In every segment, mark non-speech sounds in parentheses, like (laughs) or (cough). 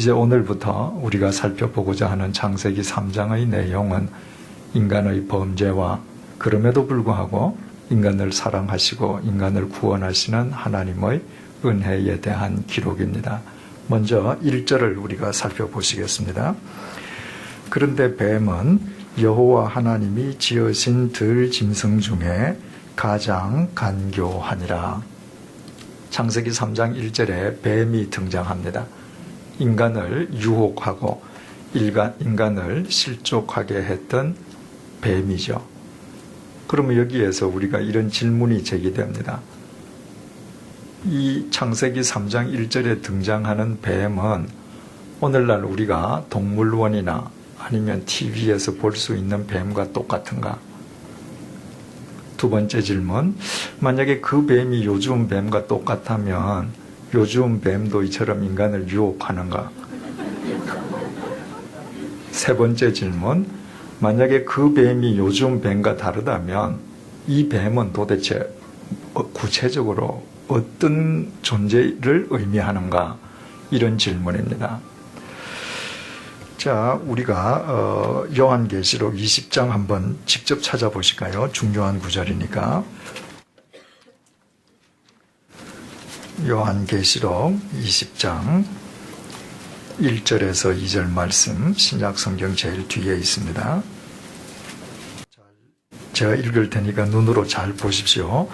이제 오늘부터 우리가 살펴보고자 하는 창세기 3장의 내용은 인간의 범죄와 그럼에도 불구하고 인간을 사랑하시고 인간을 구원하시는 하나님의 은혜에 대한 기록입니다. 먼저 1절을 우리가 살펴보시겠습니다. 그런데 뱀은 여호와 하나님이 지으신 들 짐승 중에 가장 간교하니라. 창세기 3장 1절에 뱀이 등장합니다. 인간을 유혹하고 인간, 인간을 실족하게 했던 뱀이죠. 그러면 여기에서 우리가 이런 질문이 제기됩니다. 이 창세기 3장 1절에 등장하는 뱀은 오늘날 우리가 동물원이나 아니면 TV에서 볼 수 있는 뱀과 똑같은가? 두 번째 질문. 만약에 그 뱀이 요즘 뱀과 똑같다면 요즘 뱀도 이처럼 인간을 유혹하는가? 세 번째 질문. 만약에 그 뱀이 요즘 뱀과 다르다면 이 뱀은 도대체 어, 구체적으로 어떤 존재를 의미하는가? 이런 질문입니다. 자, 우리가 어, 요한계시록 20장 한번 직접 찾아보실까요? 중요한 구절이니까. 요한계시록 20장 1절에서 2절 말씀 신약 성경 제일 뒤에 있습니다. 제가 읽을 테니까 눈으로 잘 보십시오.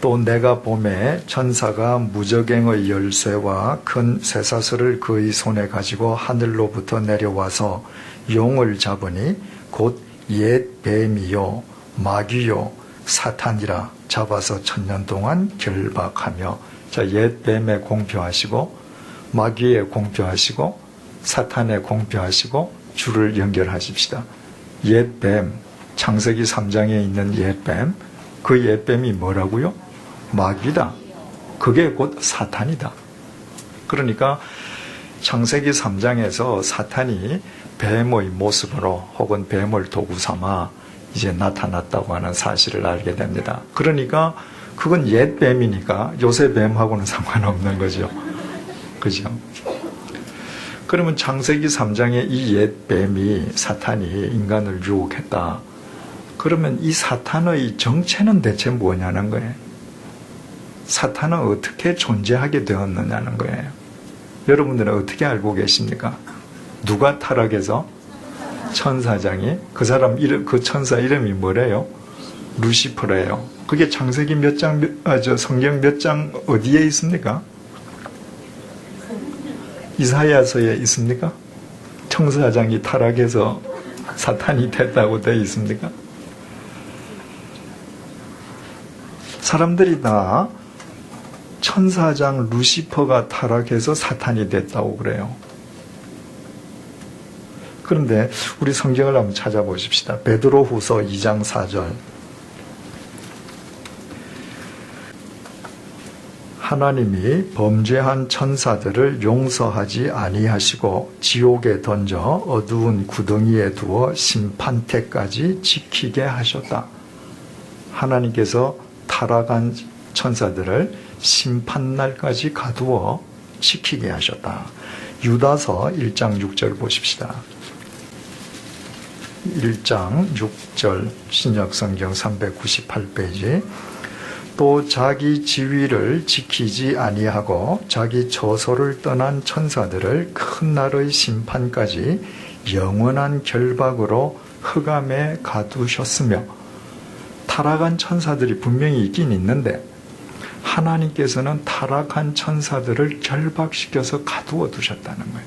또 내가 봄에 천사가 무적행의 열쇠와 큰 쇠사슬을 그의 손에 가지고 하늘로부터 내려와서 용을 잡으니 곧 옛 뱀이요 마귀요 사탄이라 잡아서 천년 동안 결박하며 자 옛 뱀에 공표하시고 마귀에 공표하시고 사탄에 공표하시고 줄을 연결하십시다. 옛 뱀, 창세기 3장에 있는 옛 뱀, 그 옛 뱀이 뭐라고요? 마귀다. 그게 곧 사탄이다. 그러니까 창세기 3장에서 사탄이 뱀의 모습으로 혹은 뱀을 도구 삼아 이제 나타났다고 하는 사실을 알게 됩니다. 그러니까 그건 옛 뱀이니까 요새 뱀하고는 (laughs) 상관없는 거죠. 그죠? 그러면 창세기 3장의 이옛 뱀이 사탄이 인간을 유혹했다. 그러면 이 사탄의 정체는 대체 뭐냐는 거예요. 사탄은 어떻게 존재하게 되었느냐는 거예요. 여러분들은 어떻게 알고 계십니까? 누가 타락해서? 천사장이 그 사람 이름 그 천사 이름이 뭐래요? 루시퍼래요. 그게 창세기 몇 장, 아, 저 성경 몇 장 어디에 있습니까? 이사야서에 있습니까? 청사장이 타락해서 사탄이 됐다고 되어 있습니까? 사람들이 다 천사장 루시퍼가 타락해서 사탄이 됐다고 그래요. 그런데 우리 성경을 한번 찾아보십시다. 베드로 후서 2장 4절. 하나님이 범죄한 천사들을 용서하지 아니하시고 지옥에 던져 어두운 구덩이에 두어 심판 때까지 지키게 하셨다. 하나님께서 타락한 천사들을 심판날까지 가두어 지키게 하셨다. 유다서 1장 6절 보십시다. 1장 6절 신약성경 398페이지 또 자기 지위를 지키지 아니하고 자기 처소를 떠난 천사들을 큰 날의 심판까지 영원한 결박으로 흑암에 가두셨으며 타락한 천사들이 분명히 있긴 있는데 하나님께서는 타락한 천사들을 결박시켜서 가두어 두셨다는 거예요.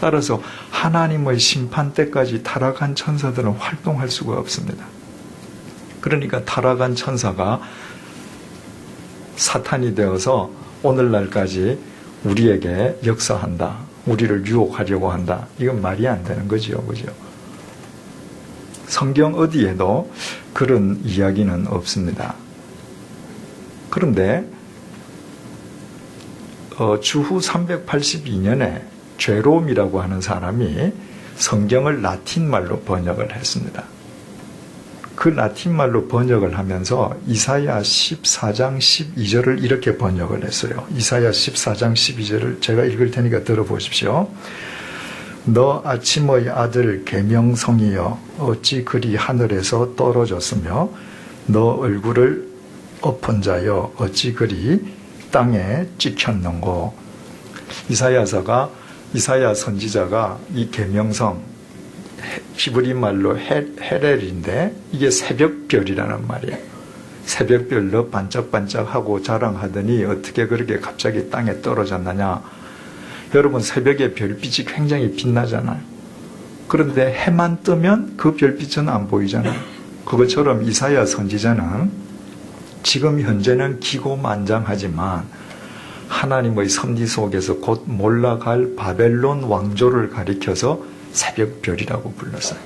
따라서 하나님의 심판 때까지 타락한 천사들은 활동할 수가 없습니다. 그러니까 타락한 천사가 사탄이 되어서 오늘날까지 우리에게 역사한다. 우리를 유혹하려고 한다. 이건 말이 안 되는 거죠. 그죠? 성경 어디에도 그런 이야기는 없습니다. 그런데 어, 주후 382년에 죄롬이라고 하는 사람이 성경을 라틴 말로 번역을 했습니다. 그 라틴 말로 번역을 하면서 이사야 14장 12절을 이렇게 번역을 했어요. 이사야 14장 12절을 제가 읽을 테니까 들어보십시오. 너 아침의 아들 계명성이여 어찌 그리 하늘에서 떨어졌으며 너 얼굴을 엎은 자여 어찌 그리 땅에 찍혔는고 이사야서가 이사야 선지자가 이 계명성 히브리 말로 헬, 헬인데 이게 새벽별이라는 말이에요. 새벽별로 반짝반짝하고 자랑하더니 어떻게 그렇게 갑자기 땅에 떨어졌느냐. 여러분 새벽에 별빛이 굉장히 빛나잖아요. 그런데 해만 뜨면 그 별빛은 안 보이잖아요. 그것처럼 이사야 선지자는 지금 현재는 기고만장하지만 하나님의 섭리 속에서 곧 몰라갈 바벨론 왕조를 가리켜서 새벽별이라고 불렀어요.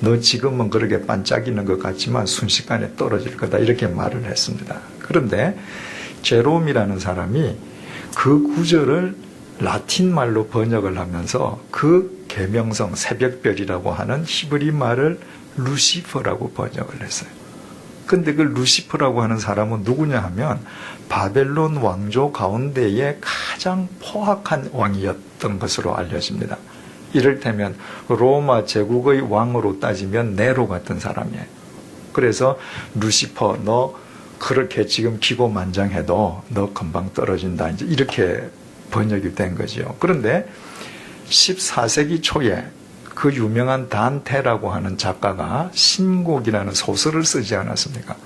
너 지금은 그렇게 반짝이는 것 같지만 순식간에 떨어질 거다 이렇게 말을 했습니다. 그런데 제롬이라는 사람이 그 구절을 라틴 말로 번역을 하면서 그 계명성 새벽별이라고 하는 히브리 말을 루시퍼라고 번역을 했어요. 근데 그 루시퍼라고 하는 사람은 누구냐 하면 바벨론 왕조 가운데에 가장 포악한 왕이었던 것으로 알려집니다. 이를테면 로마 제국의 왕으로 따지면 네로 같은 사람이에요. 그래서 루시퍼 너 그렇게 지금 기고만장해도 너 금방 떨어진다. 이제 이렇게 번역이 된 거죠. 그런데 14세기 초에 그 유명한 단테라고 하는 작가가 신곡이라는 소설을 쓰지 않았습니까?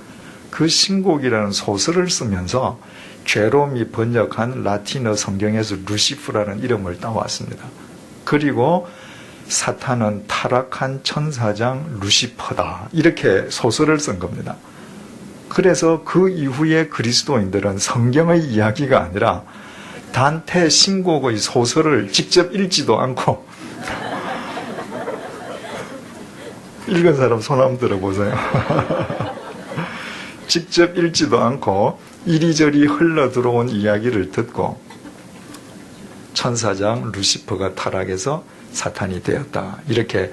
그 신곡이라는 소설을 쓰면서 죄롬이 번역한 라틴어 성경에서 루시프라는 이름을 따왔습니다. 그리고 사탄은 타락한 천사장 루시퍼다. 이렇게 소설을 쓴 겁니다. 그래서 그 이후에 그리스도인들은 성경의 이야기가 아니라 단테 신곡의 소설을 직접 읽지도 않고 (laughs) 읽은 사람 손 한번 들어보세요. (laughs) 직접 읽지도 않고 이리저리 흘러 들어온 이야기를 듣고 천사장 루시퍼가 타락해서 사탄이 되었다. 이렇게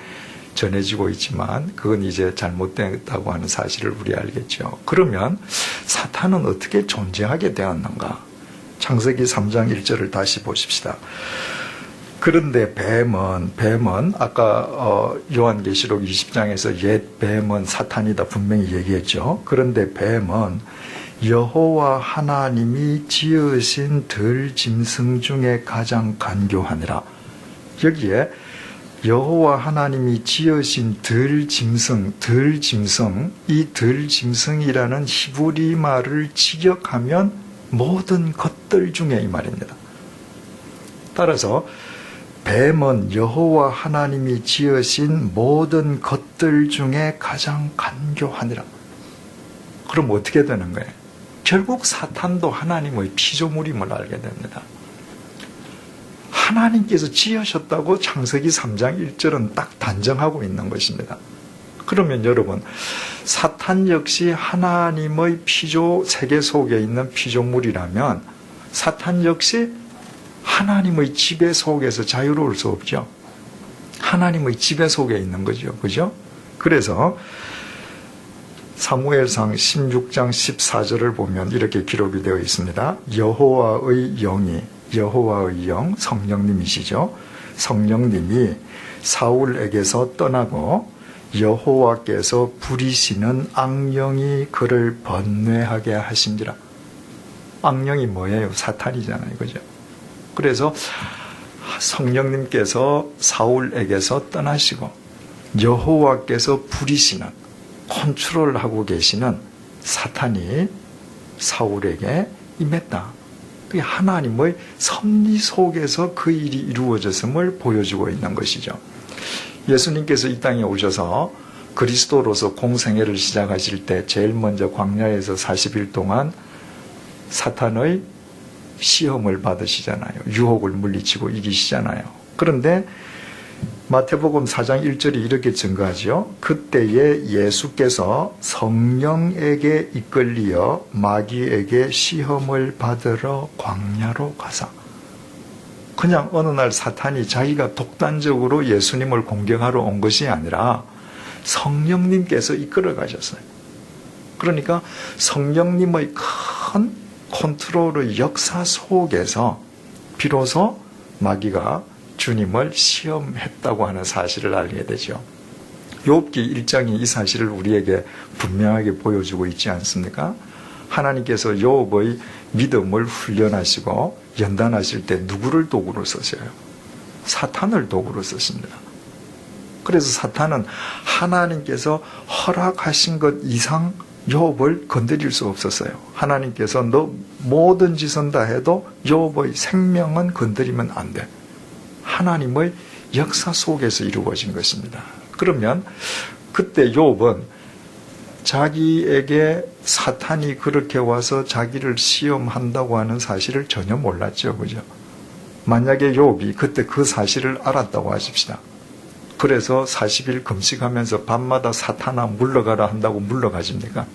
전해지고 있지만 그건 이제 잘못됐다고 하는 사실을 우리 알겠죠. 그러면 사탄은 어떻게 존재하게 되었는가? 창세기 3장 1절을 다시 보십시다. 그런데 뱀은 뱀은 아까 어, 요한계시록 20장에서 옛 뱀은 사탄이다 분명히 얘기했죠. 그런데 뱀은 여호와 하나님이 지으신 들 짐승 중에 가장 간교하니라. 여기에 여호와 하나님이 지으신 들 짐승, 들 짐승, 이 들 짐승이라는 히브리 말을 직역하면 모든 것들 중에 이 말입니다. 따라서 뱀은 여호와 하나님이 지으신 모든 것들 중에 가장 간교하니라. 그럼 어떻게 되는 거예요? 결국 사탄도 하나님의 피조물임을 알게 됩니다. 하나님께서 지으셨다고 창세기 3장 1절은 딱 단정하고 있는 것입니다. 그러면 여러분, 사탄 역시 하나님의 피조 세계 속에 있는 피조물이라면 사탄 역시 하나님의 지배 속에서 자유로울 수 없죠. 하나님의 지배 속에 있는 거죠. 그죠? 그래서 사무엘상 16장 14절을 보면 이렇게 기록이 되어 있습니다. 여호와의 영이 여호와의 영 성령님이시죠. 성령님이 사울에게서 떠나고 여호와께서 부리시는 악령이 그를 번뇌하게 하신지라. 악령이 뭐예요? 사탄이잖아요. 그죠? 그래서 성령님께서 사울에게서 떠나시고 여호와께서 부리시는 컨트롤하고 계시는 사탄이 사울에게 임했다. 하나님의 섭리 속에서 그 일이 이루어졌음을 보여주고 있는 것이죠. 예수님께서 이 땅에 오셔서 그리스도로서 공생애를 시작하실 때 제일 먼저 광야에서 40일 동안 사탄의 시험을 받으시잖아요. 유혹을 물리치고 이기시잖아요. 그런데 마태복음 4장 1절이 이렇게 증거하죠. 그때에 예수께서 성령에게 이끌리어 마귀에게 시험을 받으러 광야로 가사. 그냥 어느 날 사탄이 자기가 독단적으로 예수님을 공격하러 온 것이 아니라 성령님께서 이끌어 가셨어요. 그러니까 성령님의 큰 컨트롤의 역사 속에서 비로소 마귀가 주님을 시험했다고 하는 사실을 알게 되죠. 욥기 1장이 이 사실을 우리에게 분명하게 보여주고 있지 않습니까? 하나님께서 욥의 믿음을 훈련하시고 연단하실 때 누구를 도구로 쓰셔요? 사탄을 도구로 쓰십니다. 그래서 사탄은 하나님께서 허락하신 것 이상 욥을 건드릴 수 없었어요. 하나님께서 너 모든 짓은 다 해도 욥의 생명은 건드리면 안 돼. 하나님의 역사 속에서 이루어진 것입니다. 그러면 그때 욥은 자기에게 사탄이 그렇게 와서 자기를 시험한다고 하는 사실을 전혀 몰랐죠. 그죠? 만약에 욥이 그때 그 사실을 알았다고 하십시다. 그래서 40일 금식하면서 밤마다 사탄아 물러가라 한다고 물러가십니까?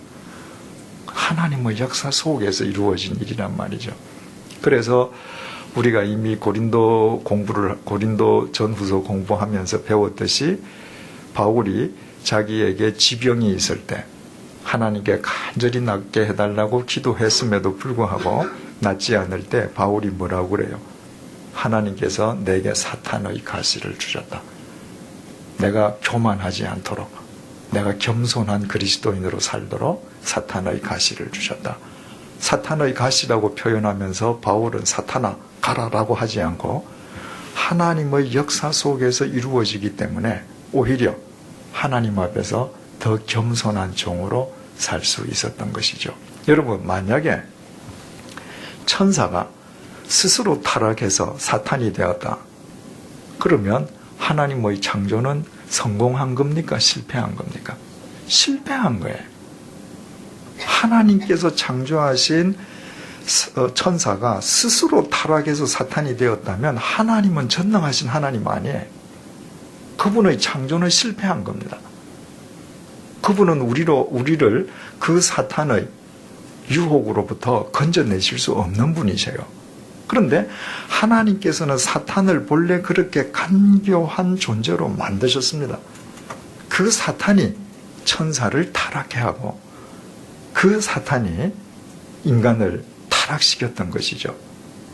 하나님의 역사 속에서 이루어진 일이란 말이죠. 그래서 우리가 이미 고린도 공부를 고린도 전후서 공부하면서 배웠듯이 바울이 자기에게 지병이 있을 때 하나님께 간절히 낫게 해달라고 기도했음에도 불구하고 낫지 않을 때 바울이 뭐라고 그래요? 하나님께서 내게 사탄의 가시를 주셨다. 내가 교만하지 않도록 내가 겸손한 그리스도인으로 살도록 사탄의 가시를 주셨다. 사탄의 가시라고 표현하면서 바울은 사탄아 가라라고 하지 않고 하나님의 역사 속에서 이루어지기 때문에 오히려 하나님 앞에서 더 겸손한 종으로 살 수 있었던 것이죠. 여러분 만약에 천사가 스스로 타락해서 사탄이 되었다. 그러면 하나님의 창조는 성공한 겁니까? 실패한 겁니까? 실패한 거예요. 하나님께서 창조하신 어, 천사가 스스로 타락해서 사탄이 되었다면 하나님은 전능하신 하나님 아니에요. 그분의 창조는 실패한 겁니다. 그분은 우리로, 우리를 그 사탄의 유혹으로부터 건져내실 수 없는 분이세요. 그런데 하나님께서는 사탄을 본래 그렇게 간교한 존재로 만드셨습니다. 그 사탄이 천사를 타락해 하고 그 사탄이 인간을 타락시켰던 것이죠.